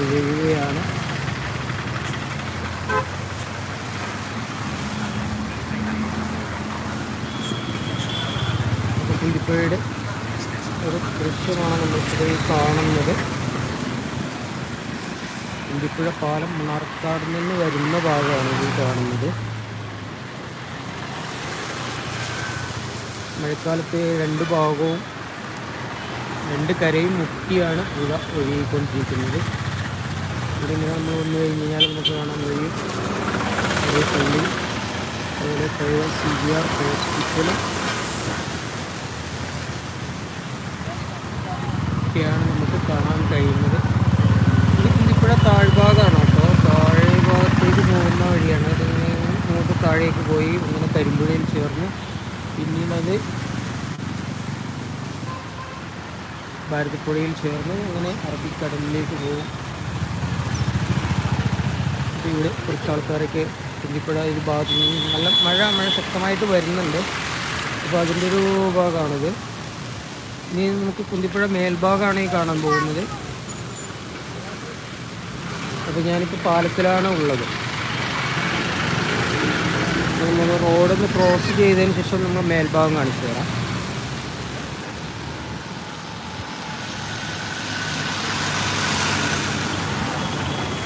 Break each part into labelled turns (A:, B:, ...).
A: ഒഴുകുകയാണ് അപ്പോൾ ഒരു ദൃശ്യമാണ് നമ്മൾക്കിത് കാണുന്നത്. കുന്തിപ്പുഴ പാലം മണ്ണാർക്കാട് നിന്ന് വരുന്ന ഭാഗമാണ് ഇത് കാണുന്നത്. മഴക്കാലത്ത് രണ്ട് ഭാഗവും രണ്ട് കരയും മുട്ടിയാണ് പുഴ ഒഴുകിക്കൊണ്ടിരിക്കുന്നത്. ഇവിടെ ഇങ്ങനെ നമ്മൾ വന്നു കഴിഞ്ഞ് കഴിഞ്ഞാൽ നമുക്ക് കാണാൻ കഴിയും ഒരു പള്ളി. അതുപോലെ പഴയ സി ജി ആർ ഹോസ്പിറ്റൽ ഒക്കെയാണ് നമുക്ക് കാണാൻ കഴിയുന്നത്. ഇതിപ്പോഴെ താഴ്ഭാഗമാണ് അപ്പോൾ താഴെ ഭാഗത്തേക്ക് പോകുന്ന വഴിയാണ്. അതിങ്ങനെ നമുക്ക് താഴേക്ക് പോയി ഇങ്ങനെ കരിമ്പുഴയിൽ ചേർന്ന് പിന്നീട് അത് ഭാരതപ്പുഴയിൽ ചേർന്ന് അങ്ങനെ അറബിക്കടലിലേക്ക് പോകും. ഇവിടെ കുറച്ച് ആൾക്കാരൊക്കെ കുഞ്ഞിപ്പുഴ ഇത് ഭാഗത്ത് നിന്ന് നല്ല മഴ മഴ ശക്തമായിട്ട് വരുന്നുണ്ട്. അപ്പോൾ അതിന്റെ ഒരു ഭാഗമാണിത്. ഇനി നമുക്ക് കുന്തിപ്പുഴ മേൽഭാഗമാണ് ഈ കാണാൻ പോകുന്നത്. അപ്പോൾ ഞാനിപ്പോൾ പാലത്തിലാണ് ഉള്ളത്. നമ്മൾ റോഡൊന്ന് ക്രോസ് ചെയ്തതിന് ശേഷം നമ്മൾ മേൽഭാഗം കാണിച്ചു തരാം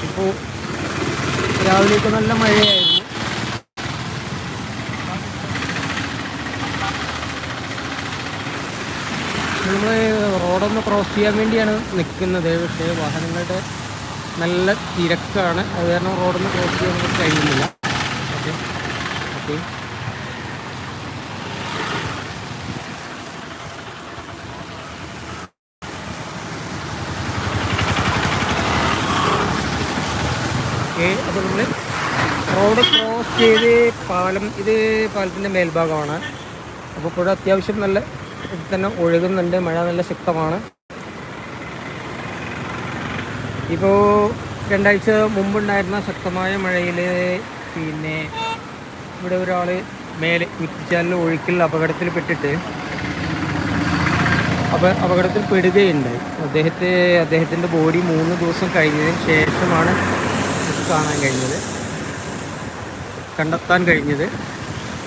A: ഇപ്പോൾ രാവിലെയൊക്കെ നല്ല മഴയായിരുന്നു. നമ്മൾ റോഡൊന്ന് ക്രോസ് ചെയ്യാൻ വേണ്ടിയാണ് നിൽക്കുന്നത് പക്ഷേ വാഹനങ്ങളുടെ നല്ല തിരക്കാണ്. അത് കാരണം റോഡൊന്ന് ക്രോസ് ചെയ്യാൻ കഴിയുന്നില്ല. ഓക്കെ. ഓക്കെ. അപ്പോൾ നമ്മൾ റോഡ് ക്രോസ് ചെയ്ത് പാലം ഇത് പാലത്തിന്റെ മേൽഭാഗമാണ്. അപ്പോൾ പുഴ അത്യാവശ്യം നല്ല തന്നെ ഒഴുകുന്നുണ്ട് മഴ നല്ല ശക്തമാണ്. ഇപ്പോൾ രണ്ടാഴ്ച മുമ്പുണ്ടായിരുന്ന ശക്തമായ മഴയിൽ പിന്നെ ഇവിടെ ഒരാൾ മേലെ കുറ്റിച്ചാലിൽ ഒഴുക്കിൽ അപകടത്തിൽ പെട്ടിട്ട് അപ്പോൾ അപകടത്തിൽ പെടുകയുണ്ടായി. അദ്ദേഹത്തെ അദ്ദേഹത്തിന്റെ ബോഡി മൂന്ന് ദിവസം കഴിഞ്ഞതിന് ശേഷമാണ് കാണാൻ കഴിഞ്ഞത്. കണ്ടെത്താൻ കഴിഞ്ഞത്.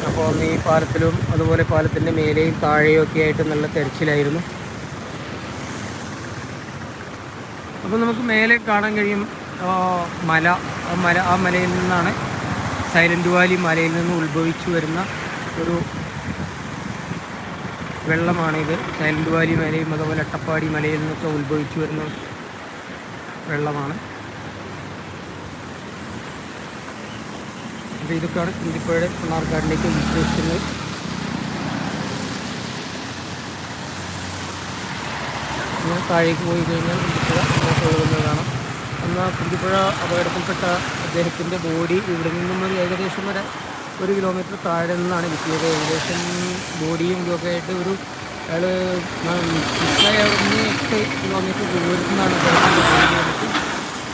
A: അപ്പോൾ അന്ന് ഈ പാലത്തിലും അതുപോലെ പാലത്തിന്റെ മേലെയും താഴെയും ഒക്കെ ആയിട്ട് നല്ല തെരച്ചിലായിരുന്നു. അപ്പോൾ നമുക്ക് മേലെ കാണാൻ കഴിയും മല. ആ മല ആ മലയിൽ നിന്നാണ് സൈലന്റ് വാലി മലയിൽ നിന്ന് ഉത്ഭവിച്ചു വരുന്ന ഒരു വെള്ളമാണിത്. സൈലന്റ് വാലി മലയും അതുപോലെ അട്ടപ്പാടി മലയിൽ നിന്നൊക്കെ ഉത്ഭവിച്ചു വരുന്ന വെള്ളമാണ്. അപ്പോൾ ഇതൊക്കെയാണ് ഇന്ത്യപ്പുഴയുടെ മണ്ണാർക്കാടിലേക്ക് ഉദ്ദേശിക്കുന്നത് ഇങ്ങനെ താഴേക്ക് പോയി കഴിഞ്ഞാൽ കുന്തിപ്പുഴ അങ്ങോട്ട് ഒഴുകുന്നതാണ്. അന്ന് ആ കുന്തിപ്പുഴ അപകടത്തിൽപ്പെട്ട അദ്ദേഹത്തിന്റെ ബോഡി ഇവിടെ നിന്നും ഒരു ഏകദേശം വരെ ഒരു കിലോമീറ്റർ താഴെ നിന്നാണ് കിട്ടിയത്. ഏകദേശം ബോഡിയും ഇതൊക്കെ ആയിട്ട് ഒരു അയാൾ അവിടെ എട്ട് കിലോമീറ്റർ ദൂരത്തു നിന്നാണ് അദ്ദേഹത്തിന്റെ ബോഡി നമുക്ക്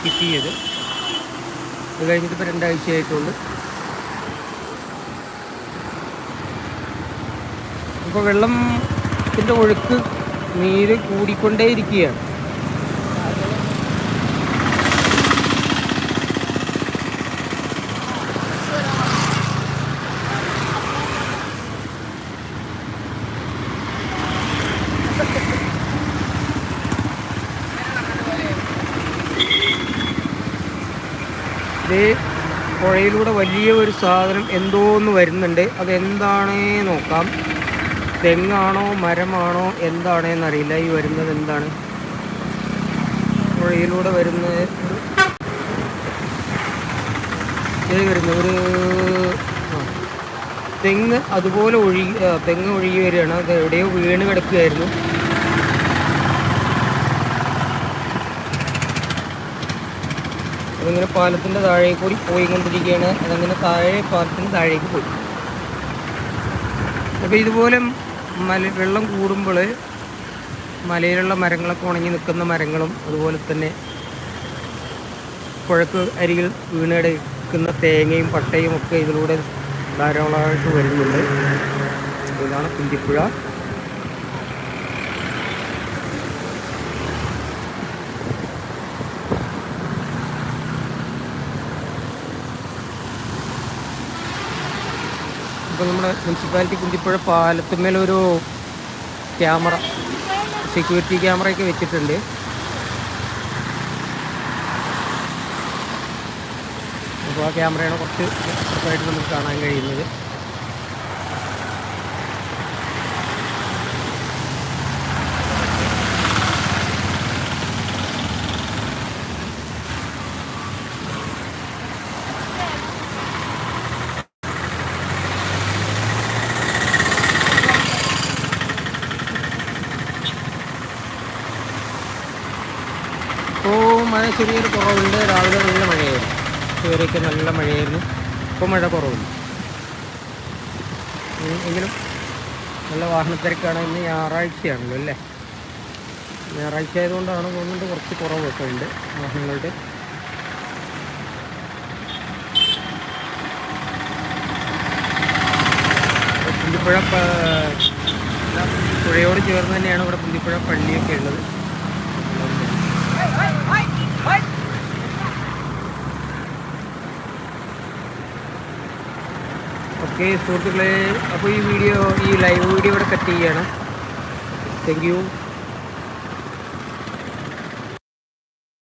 A: കിട്ടിയത്. അത് കഴിഞ്ഞിട്ട് ഇപ്പോൾ രണ്ടാഴ്ചയായിട്ടുള്ളൂ ഇപ്പോൾ വെള്ളത്തിന്റെ ഒഴുക്ക് നീര് കൂടിക്കൊണ്ടേയിരിക്കുകയാണ്. ഇത് പുഴയിലൂടെ വലിയ ഒരു സാധനം എന്തോന്ന് വരുന്നുണ്ട്. അതെന്താണേ നോക്കാം. തെങ്ങാണോ മരമാണോ എന്താണേന്നറിയില്ല. ഈ വരുന്നത് എന്താണ്? പുഴയിലൂടെ വരുന്ന വരുന്ന ഒരു തെങ്ങ് അതുപോലെ ഒഴുകി തെങ്ങ് ഒഴുകി വരികയാണ്. അത് എവിടെയോ വീണ് കിടക്കുകയായിരുന്നു. അതിങ്ങനെ പാലത്തിന്റെ താഴെ കൂടി പോയിക്കൊണ്ടിരിക്കുകയാണ്. അതങ്ങനെ താഴെ പാലത്തിന്റെ താഴേക്ക് പോയി. അപ്പോൾ ഇതുപോലെ മല വെള്ളം കൂടുമ്പോൾ മലയിലുള്ള മരങ്ങളൊക്കെ ഉണങ്ങി നിൽക്കുന്ന മരങ്ങളും അതുപോലെ തന്നെ പുഴക്ക് അരികിൽ വീണെടുക്കുന്ന തേങ്ങയും പട്ടയും ഒക്കെ ഇതിലൂടെ ധാരാളമായിട്ട് വരുന്നുണ്ട്. ഇതാണ് കുന്തിപ്പുഴ. ഇപ്പം നമ്മുടെ മുനിസിപ്പാലിറ്റി കുന്തിപ്പുഴ പാലത്തിന്മേലൊരു ക്യാമറ സെക്യൂരിറ്റി ക്യാമറയൊക്കെ വെച്ചിട്ടുണ്ട്. അപ്പോൾ ആ ക്യാമറയാണ് കുറച്ച് പുറത്തായിട്ട് നമുക്ക് കാണാൻ കഴിയുന്നത് ഇപ്പോൾ മഴ ചെറിയൊരു കുറവുണ്ട്. രാവിലെ നല്ല മഴയായിരുന്നു. ഇതുവരെയൊക്കെ നല്ല മഴയായിരുന്നു. ഇപ്പോൾ മഴ കുറവുണ്ട്. എങ്കിലും നല്ല വാഹനത്തിരക്കാണ് ഇന്ന് ഞായറാഴ്ചയാണല്ലോ അല്ലേ? ഞായറാഴ്ച ആയതുകൊണ്ടാണ് തോന്നുന്നത് കുറച്ച് കുറവൊക്കെ ഉണ്ട് വാഹനങ്ങളുടെ. പുന്തിപ്പുഴ പുഴയോട് ചേർന്ന് തന്നെയാണ് ഇവിടെ പുന്തിപ്പുഴ പള്ളിയൊക്കെ ഉള്ളത്. ഓക്കെ സുഹൃത്തുക്കളെ അപ്പോൾ ഈ വീഡിയോ ഈ ലൈവ് വീഡിയോ ഇവിടെ കട്ട് ചെയ്യണം താങ്ക് യു